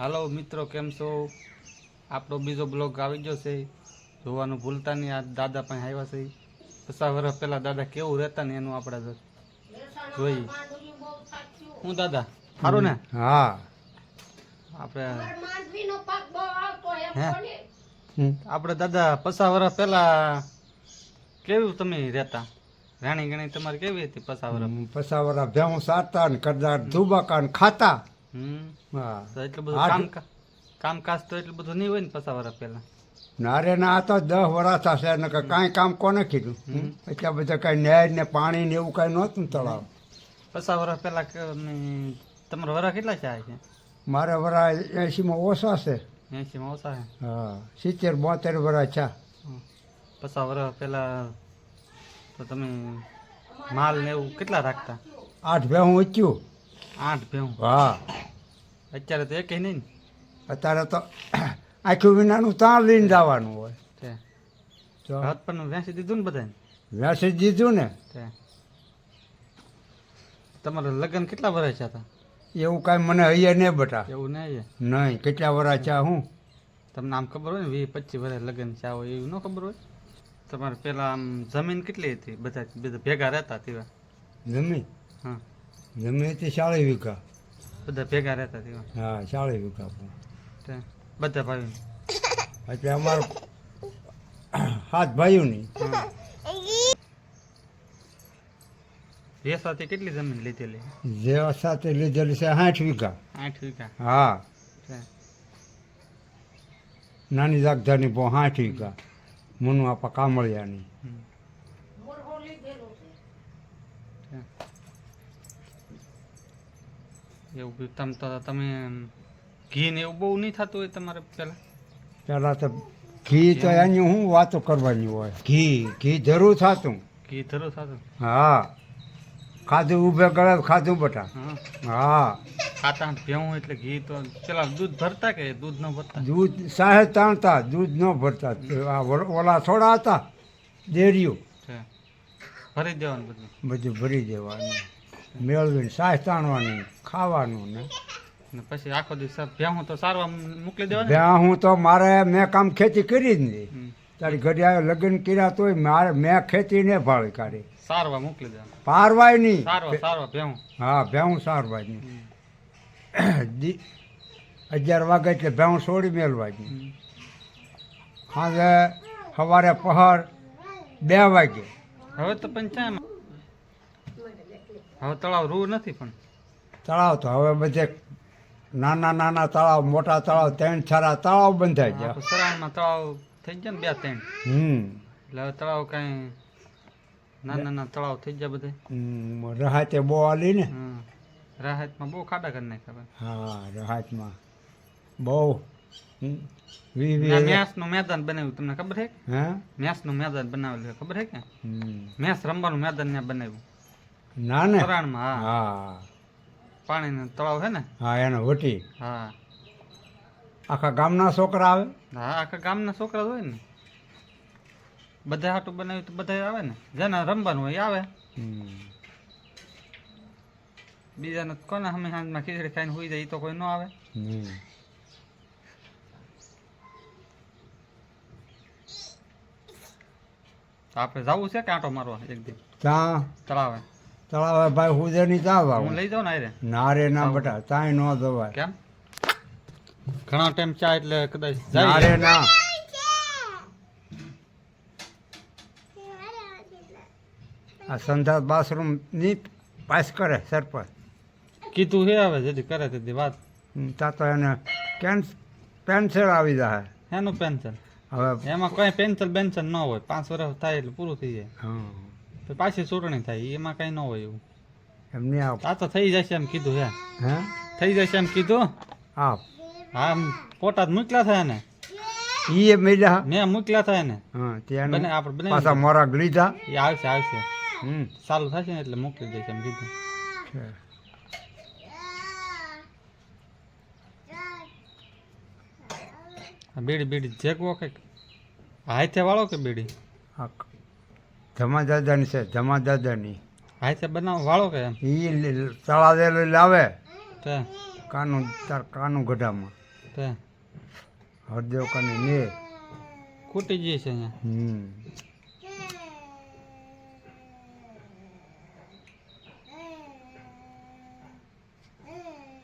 હાલો મિત્રો કેમ છો? આપણો બીજો બ્લોગ આવી ગયો છે. જોવાનું ભૂલતા નહીં આ દાદા પણ આવ્યા છે. પચાસ વર્ષ પહેલાં દાદા કેવું રહેતા ને એનું આપણે જોઈએ. હું દાદા સારું ને? હા. આપણે માંડવીનો પાક બહુ આવતો એમ હે? આપણે દાદા પચાસ વર્ષ પહેલાં કેવું તમે રહેતા? રાણી ગણી તમારે કેવી હતી પચાસ વર્ષ? પસાવરા ભેહું સારતા ને કરદાર ધુબાકા ખાતા. તો એટલું બધું કામ કામકાજ તો એટલું બધું નહીં હોય ને પચાસ વર્ષ પહેલાં. નારે ના આ તો દસ વર્ષ થશે ને કાંઈ કામ કોને કીધું? એટલા બધા કાંઈ નેર ને પાણી ને એવું કાંઈ નહોતું તળાવ. પચાસ વર્ષ પહેલાં તમારા વરા કેટલા છે છે? મારે વરા એંશીમાં ઓછા છે. એંશીમાં ઓછા છે? હા સિત્તેર બોતેર વરા છે પચાસ વર્ષ પહેલાં તો તમે માલ ને એવું કેટલા રાખતા? આઠ ભેહું ઊંચ્યું. આઠ ભેવું હા. અત્યારે તો એકેય નહીં અત્યારે તો આખું વિનાનું ત્યાં લઈને જવાનું હોય. તે હાથ પરનું વેચી દીધું ને બધાને વેસી દીધું ને. તમારા લગ્ન કેટલા વર્ષ હતા? એવું કાંઈ મને અહીંયા નહીં બટા. એવું નહીં નહીં કેટલા વર્ષ છે હું? તમને આમ ખબર હોય ને વીસ પચીસ વર્ષ લગ્ન છે હોય એવું ન ખબર હોય? તમારે પહેલાં આમ જમીન કેટલી હતી? બધા બધા ભેગા રહેતા તેવા? જમીન? હા. જમીન હતી ચાળીસ વીઘા. બધા ભેગા રહેતા તેવા હા ચાળીસ વીઘા પણ બધા ભાઈ એટલે અમારું હાથ ભાઈઓની સાથે કેટલી જમીન લીધેલી? જેવા સાથે લીધેલી છે સાઠ વીઘા. આઠ વીઘા. હા. નાની જાગધાની બહુ સાઠ વીઘા. મુનુ આપા કામળિયાની હમ. મોરહો લીધેલો છે. એવું તમ તો તમે ઘી ને એવું બહુ નહીં થતું હોય તમારે પહેલાં પહેલાં તો ઘી તો એની હું વાતો કરવાની હોય. ઘી ઘી જરૂર થતું. ઘી ધરું થતું? હા. ખાધું ઊભે કરે ખાધું બટા. હા. હા. ખાતા ભેવું એટલે ઘી તો પેલા દૂધ ભરતા કે દૂધ ન ભરતા? દૂધ સાહે તાણતા દૂધ ન ભરતા. આ ઓલા થોડા હતા દેરીઓ ભરી દેવાનું બધું? બધું ભરી દેવાનું. મેળવીને સાહ તાણવાની. ખાવાનું ને. ને પછી આખો દિવસ ભેવું તો સારવા મોકલી દેવાનું હું તો મારે મેં કામ ખેતી કરી જ નહીં. તારી આવે લગ્ન કર્યા તોય મારે મેં ખેતી ને ભાળી કાઢી. સારવા મોકલી દેવાનું. પારવાય નહીં. સારવા સારવા હા ભેહું સારવાય નહીં. અગિયાર વાગે એટલે ભેહું છોડી મેળવાય નહીં. સાંજે સવારે પહર બે વાગે. હવે તો છે હવે તળાવ રૂ નથી પણ. તળાવ તો હવે બધે નાના નાના તળાવ મોટા તળાવ ત્રણ સારા તળાવ બંધાઈ ગયા. સરાણમાં તળાવ થઈ ગયા ને બે ત્રણ? હમ. એટલે હવે તળાવ કાંઈ નાના નાના તળાવ થઈ ગયા બધે? રાહતે બહુ આલી ને. રાહતમાં બહુ ખાડા કરી નાખ્યા હા રાહતમાં બહુ. હમ, વી મેસનું મેદાન બનાવ્યું તમને ખબર છે? હા? મેસનું મેદાન બનાવેલું ખબર છે કે? મેસ રમવાનું મેદાન ત્યાં બનાવ્યું. ના ને? હા. પાણીનું તળાવ છે ને? હા એને વટી. હા. આખા ગામના છોકરા આવે? હા આખા ગામના છોકરા જ હોય ને. બધા હાટું બનાવ્યું તો બધા આવે ને. જેને રમવાનું હોય આવે. બીજાને કોને અમે સાંજમાં ખીચડી ખાઈને હોઈ જાય તો કોઈ ન આવે. આપણે જવું છે કે આંટો મારવા એક દિવસ તળાવે. તળાવે ભાઈ હુજેની નહીં હું વાવ લઈ જાઉં ને આરે ના રે ના બટા તાય ન દવાય કેમ? ઘણા ટાઈમ ચા એટલે કદાચ ના રે ના. આ સંધાત બાથરૂમની પાસ કરે સરપંચ. કીધું છે હવે જદી કરે તેથી વાત. તા તો એને પેન્સિલ આવી જાય એનું પેન્સિલ? હવે એમાં કઈ પેન્સિલ બેન્સિલ ન હોય. પાંચ વર્ષ થાય એટલે પૂરું થઈ જાય. હમ, તો પાછી ચૂંટણી થાય એમાં કઈ ન હોય એવું. એમ નહીં આવ. આ તો થઈ જશે એમ કીધું હે. હે? થઈ જશે એમ કીધું? આપ હા આમ ફોટા મૂકલા થાય ને. ઈ એ મેલ્યા મેં મૂકલા થાય ને. હા ત્યાં બને આપણે બને પાછા મોરાગ લીધા. એ આવશે આવશે. હમ. ચાલુ થશે ને એટલે મૂકી દઈશ એમ કીધું. બીડી બીડી જેકવો કંઈક. હાથે વાળો કે બીડી? આ જમા દાદાની છે જમા દાદાની હાથે બનાવ વાળો કે એ તળાવેલો લાવે. તે. કાનું તાર કાનું ગઢામાં. તે. હરદેવ કાની ને ખૂટી જઈએ છે અહીંયા. હમ.